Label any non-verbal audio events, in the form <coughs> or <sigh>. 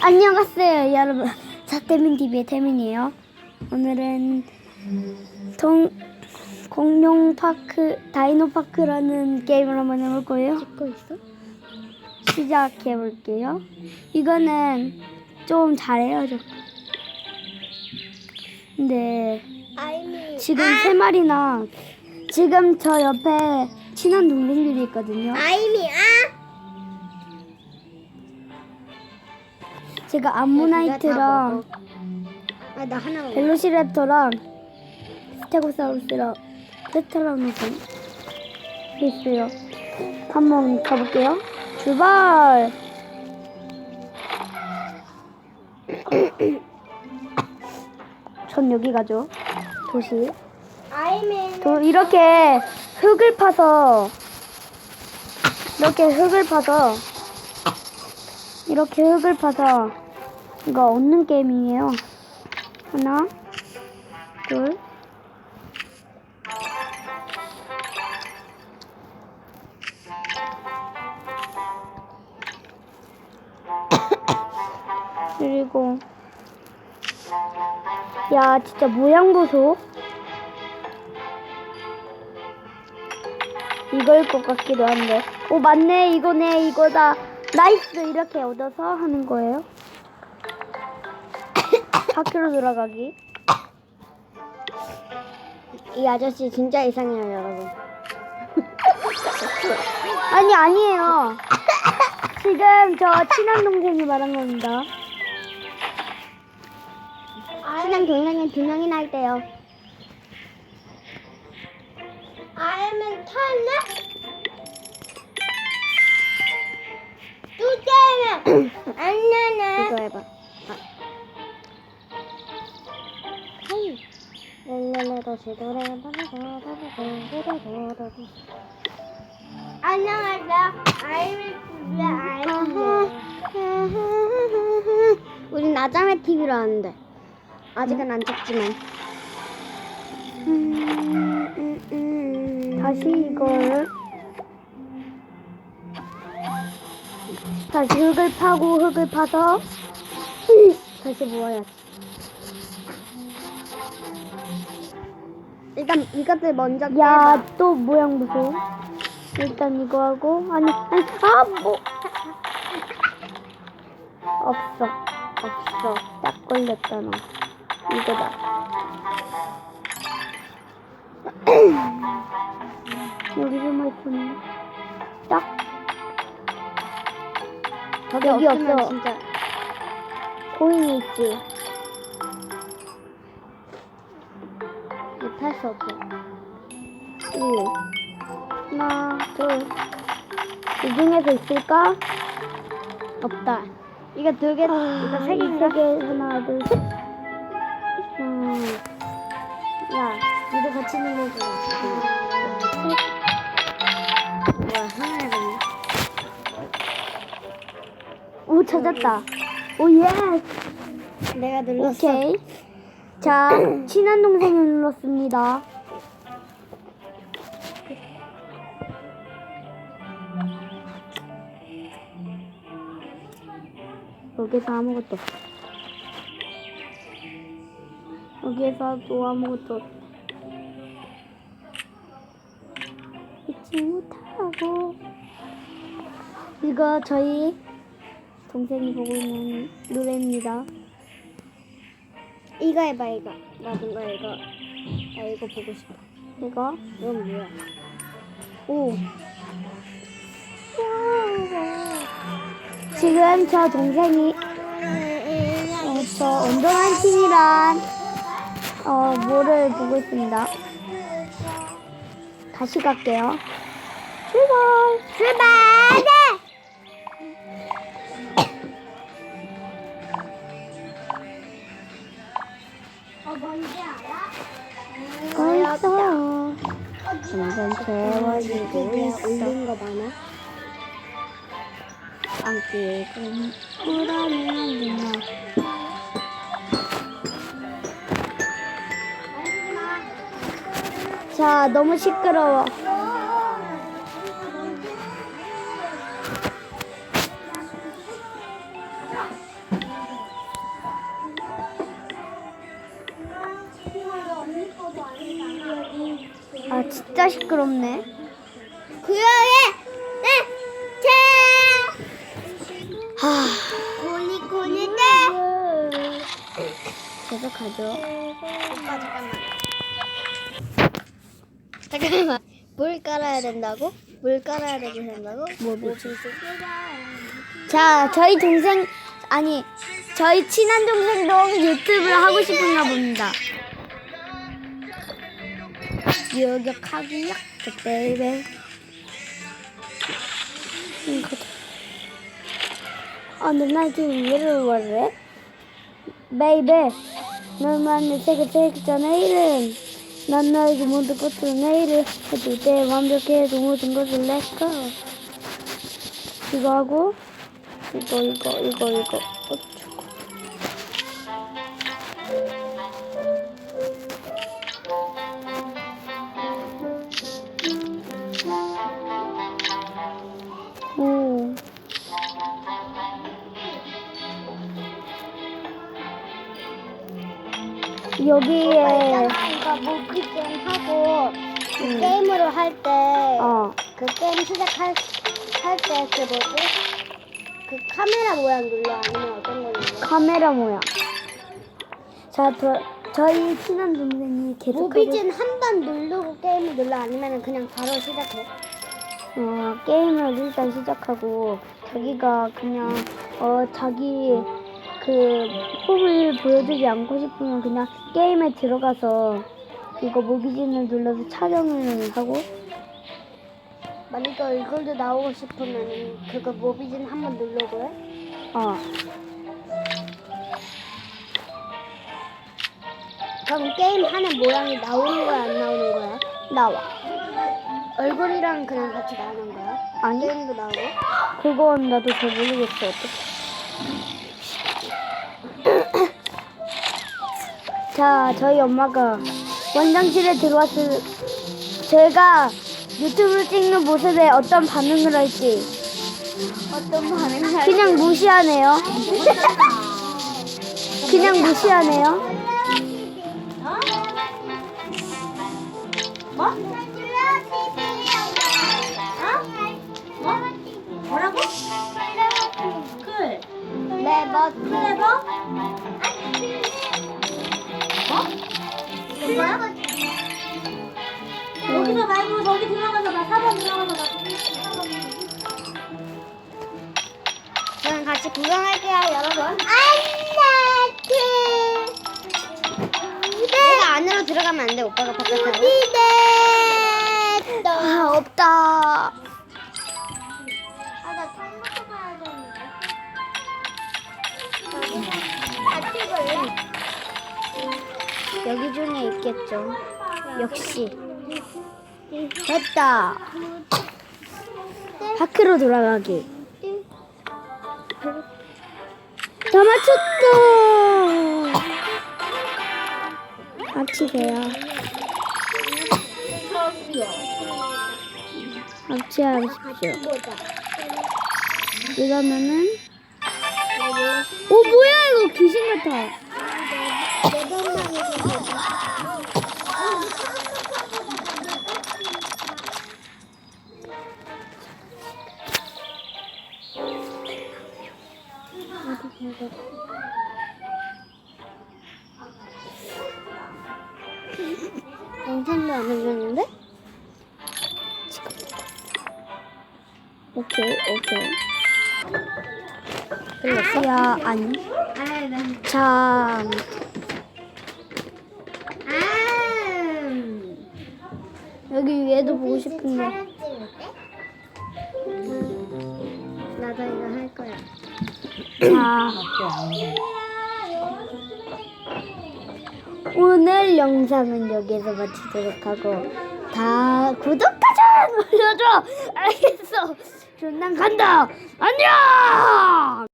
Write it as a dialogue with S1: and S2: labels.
S1: 안녕하세요 여러분 사태민 TV의 태민이에요. 오늘은 동 공룡 파크 다이노 파크라는 게임을 한번 해볼 거예요. 찍고 있어? 시작해 볼게요. 이거는 좀 잘해요 저. 근데. 지금 세 마리나 지금 저 옆에 친한 동생들이 있거든요.
S2: 아이미 아.
S1: 제가 암모나이트랑
S2: 아 나 하나 먹어.
S1: 벨로시랩터랑 스테고사우루스랑 테트라노돈 있어요. 한번 가볼게요. 출발! <coughs> 전 여기 가죠. 도시. 도 이렇게 흙을 파서 이렇게 흙을 파서 이렇게 흙을 파서 이거 얻는 게임이에요. 하나, 둘, 그리고 야 진짜 모양 보소. 이거일 것 같기도 한데. 오, 맞네. 이거네. 이거다. 나이스. 이렇게 얻어서 하는 거예요. <laughs> 학교로 돌아가기.
S2: 이 아저씨 진짜 이상해요 여러분. <laughs>
S1: 아니, 아니에요. 지금 저 친한 동생이 말한 겁니다.
S2: 친한 동생이 두 명이나 있대요. 아이미 두 개는 안 나네. 이거 해봐. 하이. 다시 노래 안녕하세요. 아이미 TV의 아이미예요. 우린 나자매 TV로 하는데 아직은 안 찍지만. 음, 음, 음.
S1: 다시 이걸 다시 흙을 파고 흙을 파서 <laughs> 다시 모아야지.
S2: 일단 이것들 먼저
S1: 야. 또 모양 보소. 일단 이거 하고 아니 아니 아 뭐. 없어. 없어. 딱 걸렸다 너. 이거다. <clears throat> 여기 좀 있었네.
S2: 저기
S1: 여기 없어.
S2: 진짜
S1: 공인이 있지.
S2: 못할 수 없어.
S1: 일. 하나, 둘. 이 중에서 있을까?
S2: 없다. 이거 두 개, 이거
S1: 세이
S2: 개인가?
S1: 세 개, 하나, 둘, 셋. 음,
S2: 야, 니도 같이 눌러줘. 뭐야,
S1: 오, 찾았다. 오, 예스.
S2: 내가 눌렀어.
S1: 오케이. 자, 친한 동생을 눌렀습니다. 여기서 아무것도 없어. 여기에서도 아무것도 없어. 잊지 못하고. 이거 저희 동생이 보고 있는 노래입니다.
S2: 이거 해봐, 이거. 나도 이거, 이거. 나 이거 보고 싶어.
S1: 이거
S2: 이건 뭐야?
S1: 오. 지금 저 동생이 어, 저 운동한 팀이란 어 뭐를 보고 있습니다. 다시 갈게요. 출발.
S2: 출발! 어, 뭔지 알아?
S1: 걸었어. 점점 채워지고 있어.
S2: 올린 거 많아?
S1: 안기에 불안해 누나. 자, 너무 시끄러워. 시끄럽네.
S2: 그여의 네, 제
S1: 하.
S2: 고니 고니 네.
S1: 계속 가죠.
S2: 오빠 잠깐만. 잠깐만. 물 깔아야 된다고? 물 깔아야 되고 된다고?
S1: 뭐지? 자, 저희 동생 아니 저희 친한 동생도 유튜브를 하고 싶은가 봅니다. 요격하기야, 베이베. 응, 가자. 아, 나 지금 이를 원래? 베이베, 너만 내 세계 세계 내일은 난 너에게 모든 것을 내일을 해줄 때 완벽해도 모든 것을 내꺼. 이거 하고 이거 이거 이거 이거 여기에
S2: 이거 모기 게임 하고 그
S1: 음.
S2: 게임으로 할때어그 게임 시작할 할 때 그 뭐지? 그 카메라 모양 눌러 아니면 어떤 거 눌러?
S1: 카메라 모양 자 저, 저희 친한 동생이 계속
S2: 모비진 한 번 누르고 게임을 눌러 아니면 그냥 바로 시작해?
S1: 어, 게임을 일단 시작하고 자기가 그냥 어 자기 그 폼을 보여주지 않고 싶으면 그냥 게임에 들어가서 이거 모기진을 눌러서 촬영을 하고
S2: 만약에 얼굴도 나오고 싶으면 그거 모비진 한번 누르고 해?
S1: 어
S2: 그럼 게임 하는 모양이 나오는 거야 안 나오는 거야?
S1: 나와
S2: 얼굴이랑 그냥 같이 나오는 거야?
S1: 아니
S2: 게임도 나오고?
S1: 그건 나도 잘 모르겠어 어떻게 자 저희 엄마가 원장실에 들어왔을 제가 유튜브를 찍는 모습에 어떤 반응을 할지
S2: 어떤 반응을 할
S1: 그냥 무시하네요. <laughs> 그냥 무시하네요.
S2: 뭐? 뭐? 뭐라고? 클 레버 클레버? 뭐야?
S3: 여기서 말고 저기 들어가서 나 4번 들어가서 나 4번
S2: 저는 같이 구경할게요 여러분. 안돼. 내가 안으로 들어가면 안 돼. 오빠가 바깥으로.
S1: 아 없다. 여기 중에 있겠죠. 역시 됐다. 밖으로 돌아가기. 다 맞췄다. 합치세요. 합치하십시오. 이러면은 오 뭐야 이거 귀신 같아. 오케이 오케이. 글쎄야 아니. 자 여기 위에도 보고 싶은데.
S2: 나도 이거 할 거야.
S1: 자 오늘 영상은 여기서 마치도록 하고 다 구독하자 눌러줘 알겠어. 난 간다. 안녕.